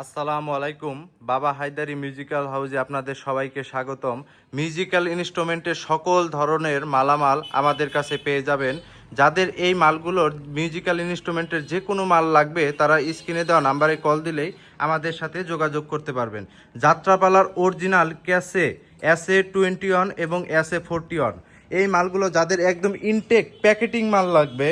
আসসালামু আলাইকুম। বাবা হায়দারি মিউজিক্যাল হাউসে আপনাদের সবাইকে স্বাগতম। মিউজিক্যাল ইনস্ট্রুমেন্টের সকল ধরনের মালামাল আমাদের কাছে পেয়ে যাবেন। যাদের এই মালগুলোর মিউজিক্যাল ইনস্ট্রুমেন্টের যে কোনো মাল লাগবে, তারা স্ক্রিনে দেওয়া নাম্বারে কল দিলেই আমাদের সাথে যোগাযোগ করতে পারবেন। যাত্রাপালার অরিজিনাল ক্যাসে এস এ টোয়েন্টি ওয়ান এবং এস এ ফোরটি ওয়ান। এই মালগুলো যাদের একদম ইনটেক প্যাকেটিং মাল লাগবে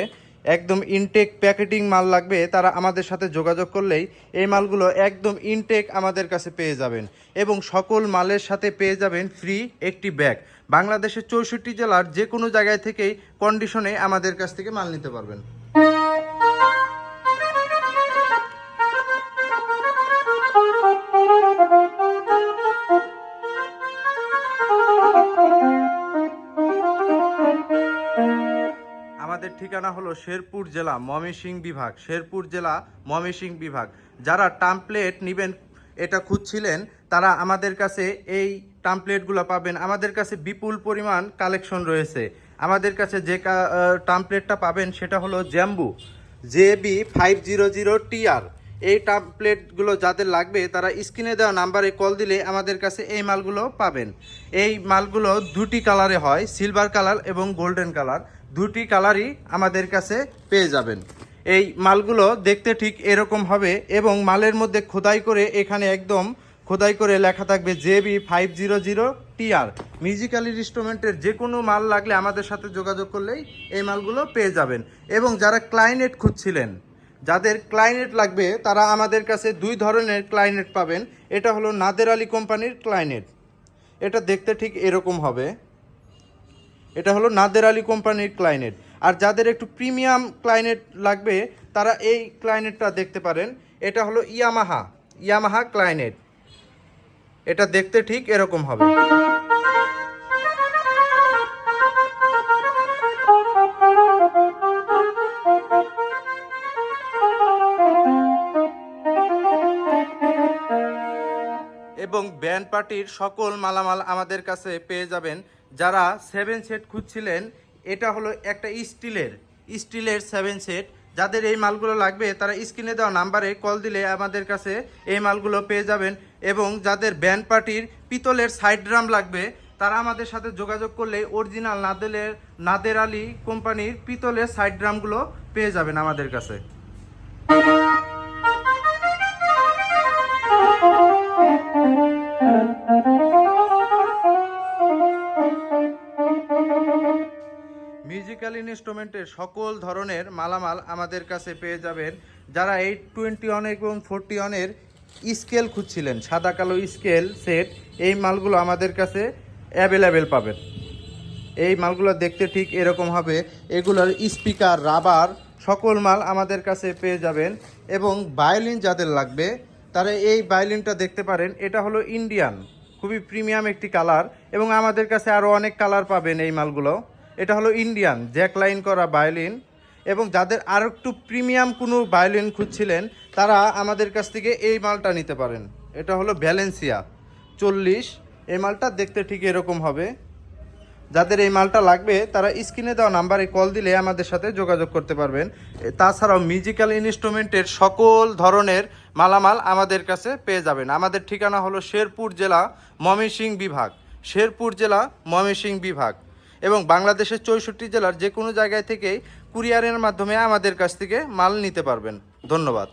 একদম ইনটেক প্যাকেটিং মাল লাগবে, তারা আমাদের সাথে যোগাযোগ করলেই এই মালগুলো একদম ইনটেক আমাদের কাছে পেয়ে যাবেন। এবং সকল মালের সাথে পেয়ে যাবেন ফ্রি একটি ব্যাগ বাংলাদেশের চৌষট্টি জেলার যে কোনো জায়গায় থেকেই কন্ডিশনে আমাদের কাছ থেকে মাল নিতে পারবেন। ঠিকানা হলো শেরপুর জেলা ময়মনসিং বিভাগ। শেরপুর জেলা ময়মনসিং বিভাগ। যারা টাম্পলেট নেবেন, এটা খুঁজছিলেন, তারা আমাদের কাছে এই টাম্পলেটগুলো পাবেন। আমাদের কাছে বিপুল পরিমাণ কালেকশন রয়েছে। আমাদের কাছে যে টাম্পলেটটা পাবেন, সেটা হলো jumbo J B five zero zero TR এই টাম্পলেটগুলো যাদের লাগবে, তারা স্ক্রিনে দেওয়া নাম্বারে কল দিলে আমাদের কাছে এই মালগুলো পাবেন। এই মালগুলো দুটি কালারে হয় সিলভার কালার এবং গোল্ডেন কালার দুটি কালারই আমাদের কাছে পেয়ে যাবেন। এই মালগুলো দেখতে ঠিক এরকম হবে এবং মালের মধ্যে খোদাই করে এখানে একদম খোদাই করে লেখা থাকবে JB five zero zero TR musical ইনস্ট্রুমেন্টের যে কোনো মাল লাগলে আমাদের সাথে যোগাযোগ করলেই এই মালগুলো পেয়ে যাবেন। এবং যারা ক্লাইনেট খুঁজছিলেন যাদের ক্লাইনেট লাগবে, তারা আমাদের কাছে দুই ধরনের ক্লাইনেট পাবেন। এটা হলো নাদের আলী কোম্পানির ক্লাইনেট এটা দেখতে ঠিক এরকম হবে। এটা হলো নাদের আলী কোম্পানির ক্লাইনেট আর যাদের একটু প্রিমিয়াম ক্লাইনেট লাগবে, তারা এই ক্লাইনেটটা দেখতে পারেন। এটা হলো ইয়ামাহা। ইয়ামাহা ক্লাইনেট এটা দেখতে ঠিক এরকম হবে। এবং ব্যান্ড পার্টির সকল মালামাল আমাদের কাছে পেয়ে যাবেন। যারা সেভেন সেট খুঁজছিলেন, এটা হলো একটা স্টিলের স্টিলের সেভেন সেট যাদের এই মালগুলো লাগবে, তারা স্ক্রিনে দেওয়া নাম্বারে কল দিলে আমাদের কাছে এই মালগুলো পেয়ে যাবেন। এবং যাদের ব্যান্ড পার্টির পিতলের সাইড ড্রাম লাগবে, তারা আমাদের সাথে যোগাযোগ করলে অরিজিনাল নাদেলের নাদের আলী কোম্পানির পিতলের সাইড ড্রামগুলো পেয়ে যাবেন আমাদের কাছে। ইনস্ট্রুমেন্টের সকল ধরনের মালামাল আমাদের কাছে পেয়ে যাবেন। যারা এই টোয়েন্টি ওয়ান এবং ফোরটি ওয়ানের স্কেল খুঁজছিলেন, সাদা কালো স্কেল সেট এই মালগুলো আমাদের কাছে অ্যাভেলেবেল পাবেন। এই মালগুলো দেখতে ঠিক এরকম হবে। এগুলোর স্পিকার রাবার সকল মাল আমাদের কাছে পেয়ে যাবেন এবং বায়োলিন যাদের লাগবে, তারা এই বায়োলিনটা দেখতে পারেন। এটা হলো ইন্ডিয়ান খুবই প্রিমিয়াম একটি কালার এবং আমাদের কাছে আরও অনেক কালার পাবেন এই মালগুলো। এটা হলো ইন্ডিয়ান, জ্যাক লাইন করা বায়োলিন। এবং যাদের আর একটু প্রিমিয়াম কোনো বায়োলিন খুঁজছিলেন, তারা আমাদের কাছ থেকে এই মালটা নিতে পারেন। এটা হলো ভ্যালেন্সিয়া, চল্লিশ। এই মালটা দেখতে ঠিক এরকম হবে। যাদের এই মালটা লাগবে, তারা স্ক্রিনে দেওয়া নাম্বারে কল দিলে আমাদের সাথে যোগাযোগ করতে পারবেন। তাছাড়াও মিউজিক্যাল ইনস্ট্রুমেন্টের সকল ধরনের মালামাল আমাদের কাছে পেয়ে যাবেন। আমাদের ঠিকানা হলো শেরপুর জেলা ময়মনসিং বিভাগ। শেরপুর জেলা ময়মনসিং বিভাগ। এবং বাংলাদেশের চৌষট্টি জেলার যে কোনো জায়গায় থেকেই কুরিয়ারের মাধ্যমে আমাদের কাছ থেকে মাল নিতে পারবেন। ধন্যবাদ।